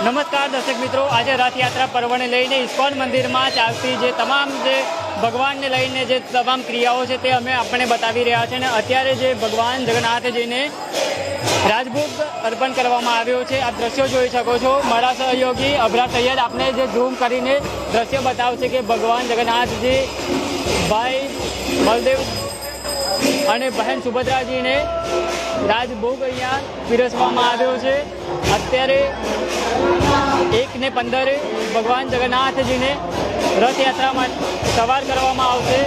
નમસ્કાર દર્શક મિત્રો, આજે રથયાત્રા પર્વને લઈને ઇસ્કોન મંદિરમાં ચાલતી જે તમામ જે ભગવાનને લઈને જે તમામ ક્રિયાઓ છે તે અમે આપણે બતાવી રહ્યા છે અને અત્યારે જે ભગવાન જગન્નાથજીને રાજભોગ અર્પણ કરવામાં આવ્યો છે, આપ દ્રશ્યો જોઈ શકો છો. મારા સહયોગી અભરા સૈયદ, આપને જે ઝૂમ કરીને દ્રશ્ય બતાવશે કે ભગવાન જગન્નાથજી, ભાઈ, બલદેવ અને બહેન સુભદ્રાજીને રાજભોગ અહીંયા પીરસવામાં આવ્યો છે. અત્યારે એક ને પંદરે ભગવાન જગન્નાથજીને રથયાત્રામાં સવાર કરવામાં આવશે.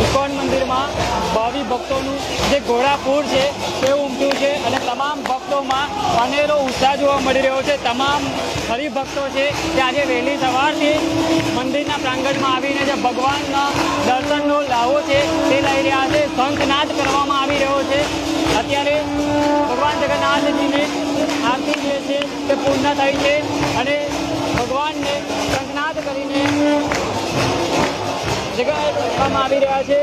ઇસ્કોન મંદિરમાં ભાવિ ભક્તોનું જે ઘોડાપૂર છે, તે ઉમટ્યું છે અને તમામ ભક્તોમાં અનેરો ઉત્સાહ જોવા મળી રહ્યો છે. તમામ હરિભક્તો છે તે આજે વહેલી સવારથી મંદિરના પ્રાંગણમાં આવીને જે ભગવાનના દર્શનનો લાવો છે, તે લઈ રહ્યા છે. શંખનાદ કરવામાં આવી રહ્યો છે. અત્યારે ભગવાન જગન્નાથજીને આરતી જે છે, તે પૂર્ણ થઈ છે અને ભગવાનને શંખનાદ કરીને જગાડવામાં આવી રહ્યા છે.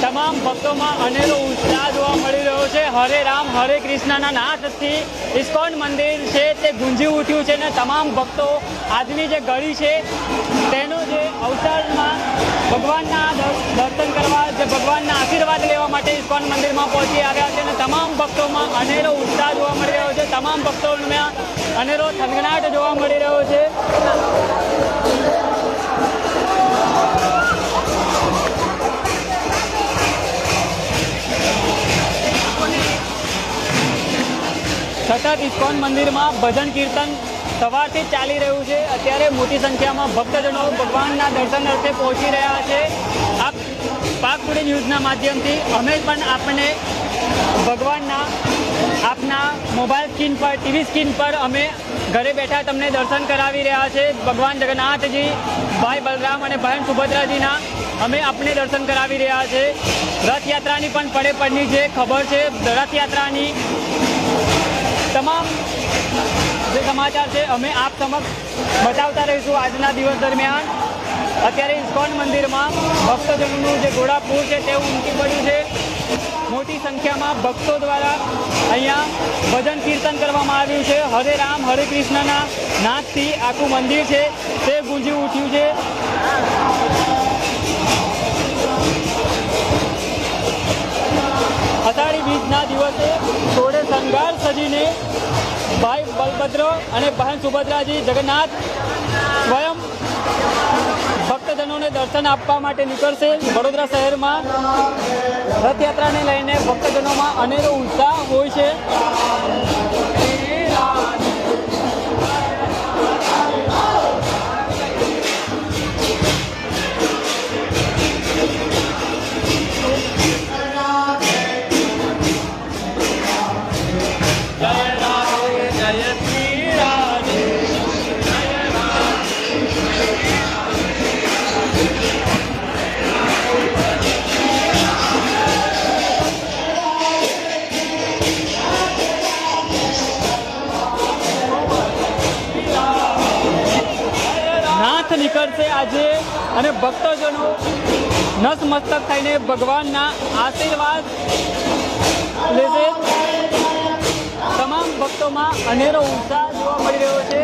તમામ ભક્તોમાં અનેરો ઉત્સાહ હરે રામ, હરે કૃષ્ણના નાથથી ઇસ્કોન મંદિર છે, તે ગુંજી ઉઠ્યું છે અને તમામ ભક્તો આજની જે ગળી છે, તેનો જે અવસરમાં ભગવાનના દર્શન કરવા, જે ભગવાનના આશીર્વાદ લેવા માટે ઇસ્કોન મંદિરમાં પહોંચી આવ્યા છે અને તમામ ભક્તોમાં અનેરો ઉત્સાહ જોવા મળી રહ્યો છે, તમામ ભક્તોમાં અનેરો થનગનાટ જોવા મળી રહ્યો છે. સતત ઇસ્કોન મંદિરમાં ભજન કીર્તન સવારથી ચાલી રહ્યું છે. અત્યારે મોટી સંખ્યામાં ભક્તજનો ભગવાનના દર્શન અર્થે પહોંચી રહ્યા છે. આપ પાક ન્યૂઝના માધ્યમથી અમે પણ આપને ભગવાનના આપના મોબાઈલ સ્ક્રીન પર, ટીવી સ્ક્રીન પર અમે ઘરે બેઠા તમને દર્શન કરાવી રહ્યા છે. ભગવાન જગન્નાથજી, ભાઈ બલરામ અને બહેન સુભદ્રાજીના અમે આપને દર્શન કરાવી રહ્યા છે. રથયાત્રાની પણ પડે પડની જે ખબર છે, રથયાત્રાની તમામ જે સમાચાર છે, અમે આપ સમક્ષ બતાવતા રહીશું આજના દિવસ દરમિયાન. અત્યારે ઇસ્કોન મંદિરમાં ભક્તજનોનું જે ઘોડાપૂર છે તે ઉમટી પડ્યું છે. મોટી સંખ્યામાં ભક્તો દ્વારા અહીંયા ભજન કીર્તન કરવામાં આવ્યું છે. હરે રામ, હરે કૃષ્ણના નાદથી આખું મંદિર છે, તે ગુંજી ઉઠ્યું છે. અષાઢી બીજના દિવસે થોડે શણગાર સજીને ભાઈ બલભદ્ર અને બહેન સુભદ્રાજી જગન્નાથ સ્વયં ભક્તજનોને દર્શન આપવા માટે નીકળશે. વડોદરા શહેરમાં રથયાત્રાને લઈને ભક્તજનોમાં અનેરો ઉત્સાહ હોય છે. નાથ નીકળશે આજે અને ભક્તજનો નસમસ્તક થઈને ભગવાનના આશીર્વાદ લેશે. તમામ ભક્તોમાં અનેરો ઉત્સાહ જોવા મળી રહ્યો છે.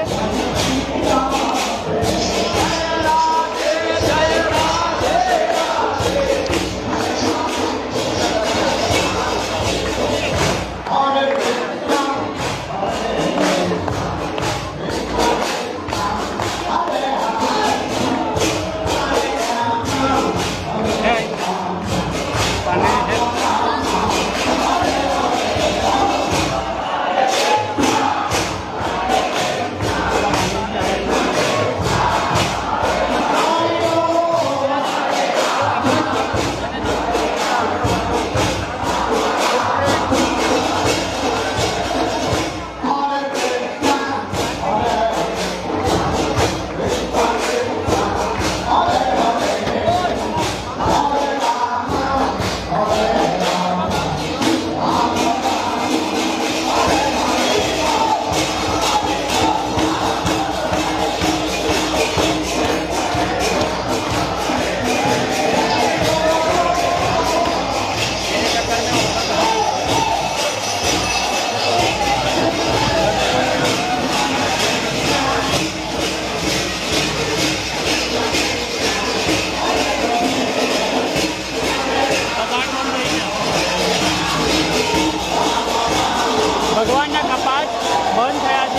欢迎蔡雅琪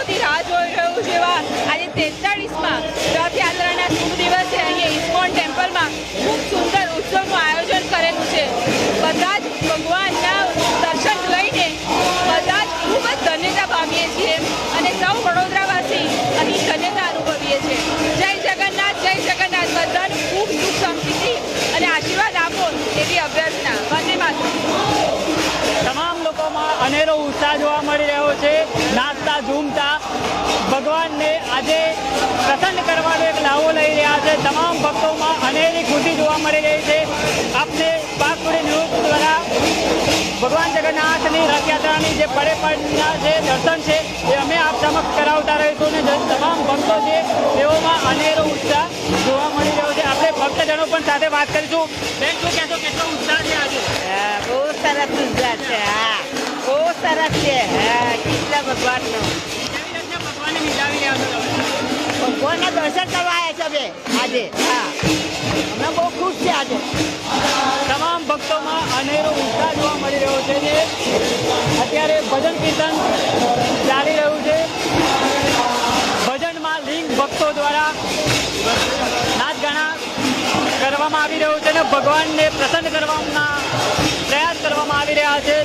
વર્ષોથી રાહ જોઈ રહ્યું છે આજે તેતાળીસમાં રથયાત્રાના શુભ દિવસે અહીંયા ઇસ્કોન ટેમ્પલમાં ખૂબ સુંદર ઉત્સવનું આયોજન કરેલું છે. બધા જ ભગવાનના દર્શન લઈને બધા જ ખૂબ જ ધન્યતા પામીએ છીએ અને સૌ વડોદરાવાસી અહીં ધન્યતા અનુભવીએ છીએ. જય જગન્નાથ જય જગન્નાથ. બધાને ખૂબ સુખ સમૃદ્ધિ અને આશીર્વાદ આપો એવી અભ્યર્થના. વંદે માતરમ. તમામ લોકોમાં અનેરો ઉત્સાહ જોવા મળી રહ્યો છે. નાચતા ઝૂમતા ભગવાનને આજે પ્રસન્ન કરવાનો એક લાવો લઈ રહ્યા છે. તમામ ભક્તોમાં અનેરી ખુશી જોવા મળી રહી છે. આપને પાકપુરી ન્યૂઝ દ્વારા ભગવાન જગન્નાથની રથયાત્રાની જે પડે પડના જે દર્શન છે, એ અમે આપ સમક્ષ કરાવતા રહીશું અને તમામ ભક્તો છે, તેઓમાં અનેરો ઉત્સાહ જોવા મળી રહ્યો છે. આપણે ભક્તજનો પણ સાથે વાત કરીશું. બેન શું કહેશો કેટલો ઉત્સાહ છે આજે? બહુ સરસ ઉત્સાહ છે, હા. બહુ સરસ છે, હા કૃષ્ણ ભગવાનનો. દર્શન કરવા આવ્યા છે આજે? હા. અમે બહુ ખુશ છે આજે. તમામ ભક્તોમાં અનેરો ઉત્સાહ જોવા મળી રહ્યો છે જે અત્યારે ભજન કીર્તન ચાલી રહ્યું છે. ભજનમાં લિંગ ભક્તો દ્વારા નાચ ગાણા કરવામાં આવી રહ્યું છે અને ભગવાનને પ્રસન્ન કરવાના પ્રયાસ કરવામાં આવી રહ્યા છે.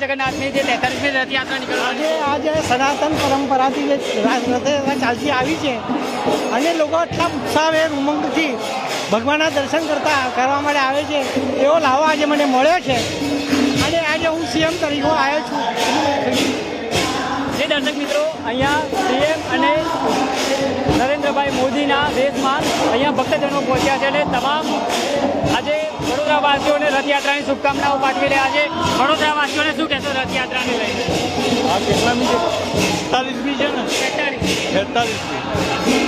ભગવાન જગન્નાથની જે તેતાલીસમી રથયાત્રા નીકળવાની. આજે આજે સનાતન પરંપરાથી જે રથયાત્રા ચાલતી આવી છે અને લોકો એટલા ઉત્સાહભેર ઉમંગથી ભગવાનના દર્શન કરતા કરવા માટે આવે છે, એવો લાવો આજે મને મળ્યો છે. અને આજે હું સીએમ તરીકે આવ્યો છું. દર્શક મિત્રો અહીંયા સીએમ અને નરેન્દ્રભાઈ મોદીના દેશમાં અહીંયા ભક્તજનો પહોંચ્યા છે અને તમામ આજે વડોદરાવાસીઓને રથયાત્રાની શુભકામનાઓ પાઠવી રહ્યા છે. વડોદરાવાસીઓને શું કહેશો રથયાત્રાને લઈને? આ કેટલામી છે છે ને? છેતાલીસમી.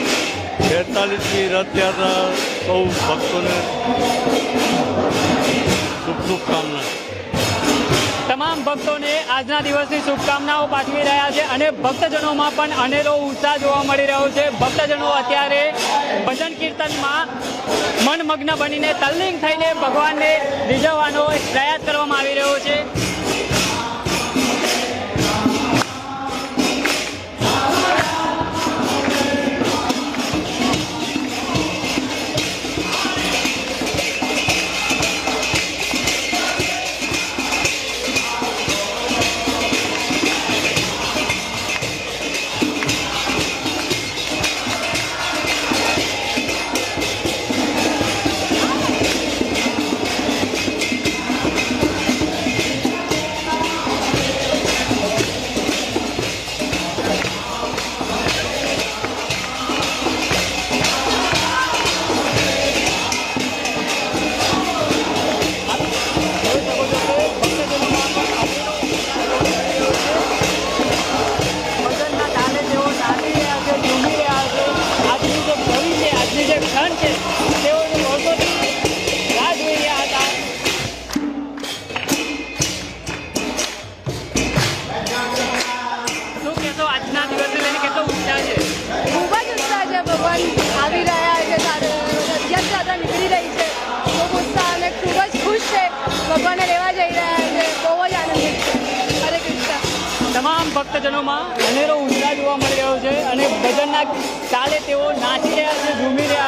છેતાલીસમી રથયાત્રા સૌ ભક્તોને શુભ શુભકામના. તમામ ભક્તોને આજના દિવસની શુભકામનાઓ પાઠવી રહ્યા છે અને ભક્તજનોમાં પણ અનેરો ઉત્સાહ જોવા મળી રહ્યો છે. ભક્તજનો અત્યારે ભજન કીર્તનમાં મનમગ્ન બનીને તલ્લીન થઈને ભગવાનને રીઝવવાનો પ્રયાસ કરવામાં આવી રહ્યો છે. ભજનના તાલે તેઓ નાચી રહ્યા છે ઝૂમી રહ્યા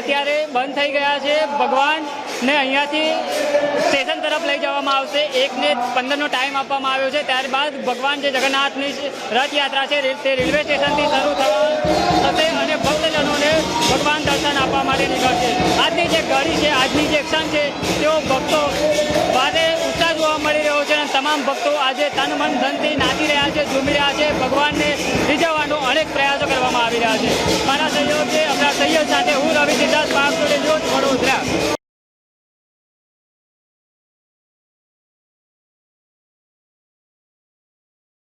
અત્યારે બંધ થઈ ગયા છે. ભગવાનને અહીંયાથી સ્ટેશન તરફ લઈ જવામાં આવશે. એકને પંદરનો ટાઈમ આપવામાં આવ્યો છે. ત્યારબાદ ભગવાન જે જગન્નાથની રથયાત્રા છે, તે રેલવે સ્ટેશનથી શરૂ થવા થશે ભગવાન દર્શન આપવા માટે નીકળશે આજની જે ઘડી છે, આજની જે ક્ષણ છે, તેઓ ભક્તો ભારે ઉત્સાહ જોવા મળી રહ્યો છે અને તમામ ભક્તો આજે તન મન ધનથી નાચી રહ્યા છે, ઝૂમી રહ્યા છે. ભગવાનને રીઝવવાનો અનેક પ્રયાસો કરવામાં આવી રહ્યા છે. મારા સહયોગ છે આપણા સહયોગ સાથે હું રવિ સિદ્ધાર્થ પાક વડોદરા.